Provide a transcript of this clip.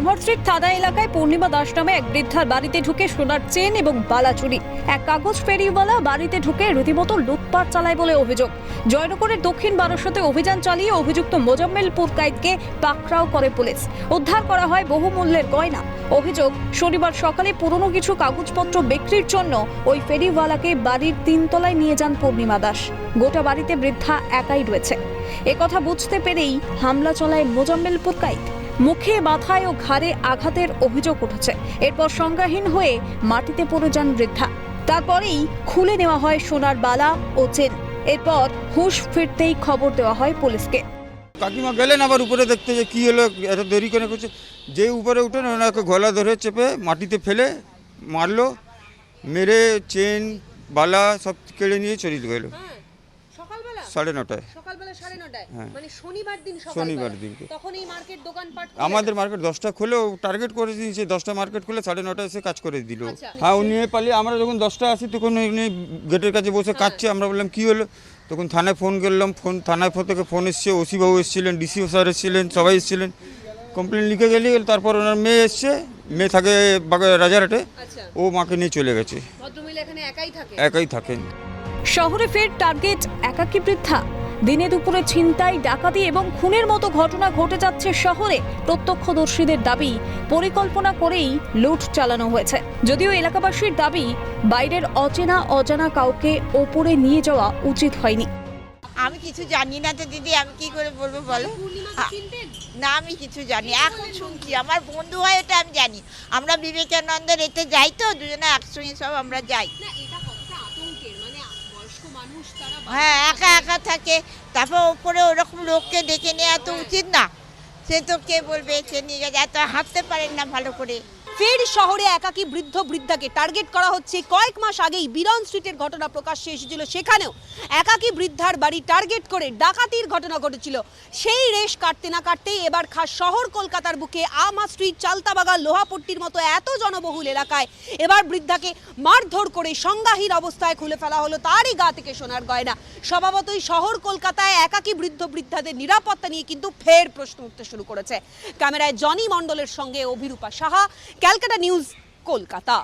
Street থানা এলাকায় পূর্ণিমা দাস নামে এক বৃদ্ধার বাড়িতে ঢুকে সোনার চেন এবং বালা চুরি এক কাগজ ফেরিওয়ালা বাড়িতে ঢুকে রীতিমতো লুটপাট চালায় বলে অভিযোগ। জয়নগরের দক্ষিণ বারাসতে অভিযান চালিয়ে অভিযুক্ত মোজাম্মেল পুরকাইদকে পাকড়াও করে পুলিশ। উদ্ধার করা হয় বহুমূল্যের গয়না। অভিযোগ, শনিবার সকালে পুরনো কিছু কাগজপত্র বিক্রির জন্য ওই ফেরিওয়ালাকে বাড়ির তিনতলায় নিয়ে যান পূর্ণিমা দাস। গোটা বাড়িতে বৃদ্ধা একাই রয়েছে। একথা বুঝতে পেরেই হামলা চলায় মোজাম্মেল পুরকাইদ মুখে, মাথায় ও ঘাড়ে আঘাতের অভিযোগ উঠেছে। এরপর সংজ্ঞাহীন হয়ে মাটিতে পড়ে যান বৃদ্ধা। তারপরেই খুলে নেওয়া হয় সোনার বালা ও চেন। এরপর হুঁশ ফিরতেই খবর দেওয়া হয় পুলিশকে। কাকিমা গেলেন আবার উপরে দেখতে যে কী হলো, এত দেরি করে করছে? যে উপরে উঠেন ওনাকে গলা ধরে চেপে মাটিতে ফেলে মারলো, মেরে চেন, বালা সব কেড়ে নিয়ে চলে গেল। সাড়ে নটায়। সকালবেলা সাড়ে নটায়? হ্যাঁ। মানে শনিবার দিন শনিবার দিনকে। তখন এই মার্কেট দোকানপাট আমাদের মার্কেট দশটা খুলেও টার্গেট করে দিয়েছে। দশটা মার্কেট খুলে সাড়ে নটায় এসে কাজ করে দিল। আচ্ছা। হ্যাঁ উনি পালিয়ে আমরা যখন দশটা আসি তখন উনি গেটের কাছে বসে কাঁদছে আমরা বললাম কী হলো? তখন থানায় ফোন করলাম। ফোন থানায় ফোন থেকে ফোন এসছে। ওসি বাবু এসেছিলেন ডিসিও স্যার এসেছিলেন সবাই এসেছিলেন। কমপ্লেন লিখে গেলে। তারপর ওনার মেয়ে এসছে। মেয়ে থাকে রাজারহাটে। আচ্ছা। ও মাকে নিয়ে চলে গেছে। একাই থাকেন। শহরে ফের টার্গেট একাকী বৃদ্ধা। দিনে দুপুরে ছিনতাই ডাকাতি এবং খুনের মতো ঘটনা ঘটে যাচ্ছে শহরে প্রত্যক্ষদর্শীদের দাবি। পরিকল্পনা করেই লুট চালানো হয়েছে। যদিও এলাকাবাসীর দাবি বাইরের অচেনা অজানা কাউকে ওপরে নিয়ে যাওয়া উচিত হয়নি। আমি কিছু জানি না তো দিদি আমি কি করে বলব বলো? না আমি কিছু জানি। এখন শুনছি আমার বন্ধু হয় এটা আমি জানি। আমরা বিবেকানন্দের এতে যাই তো দুজনে একসঙ্গে সব আমরা যাই। হ্যাঁ একা একা থাকে। তারপর ওপরে ওরকম লোককে ডেকে নেওয়া তো উচিত না। সে তো কে বলবে? সে নিয়ে গেছে এত হাঁটতে পারেন না ভালো করে। ফের শহরে একাকী বৃদ্ধ বৃদ্ধাকে টার্গেট করা হচ্ছে। কয়েক মাস আগেই বিরন স্ট্রিটের ঘটনা প্রকাশ্যে এসেছিল। সেখানেও একাকী বৃদ্ধার বাড়ি টার্গেট করে ডাকাতির ঘটনা ঘটেছিল। সেই রেশ কাটতে না কাটতেই এবার খাস শহর কলকাতার বুকে আমা স্ট্রিট চালতাবাগা লোহাপট্টির মতো এত জনবহুল এলাকায় এবার বৃদ্ধাকে মারধর করে সংজ্ঞাহীন অবস্থায় খুলে ফেলা হলো। তারই গা থেকে সোনার গয়না। স্বভাবতই শহর কলকাতায় একাকী বৃদ্ধ বৃদ্ধাদের নিরাপত্তা নিয়ে কিন্তু ফের প্রশ্ন উঠতে শুরু করেছে। ক্যামেরায় জনি মণ্ডলের সঙ্গে অভিরূপা সাহা ক্যালকাটা নিউজ কলকাতা।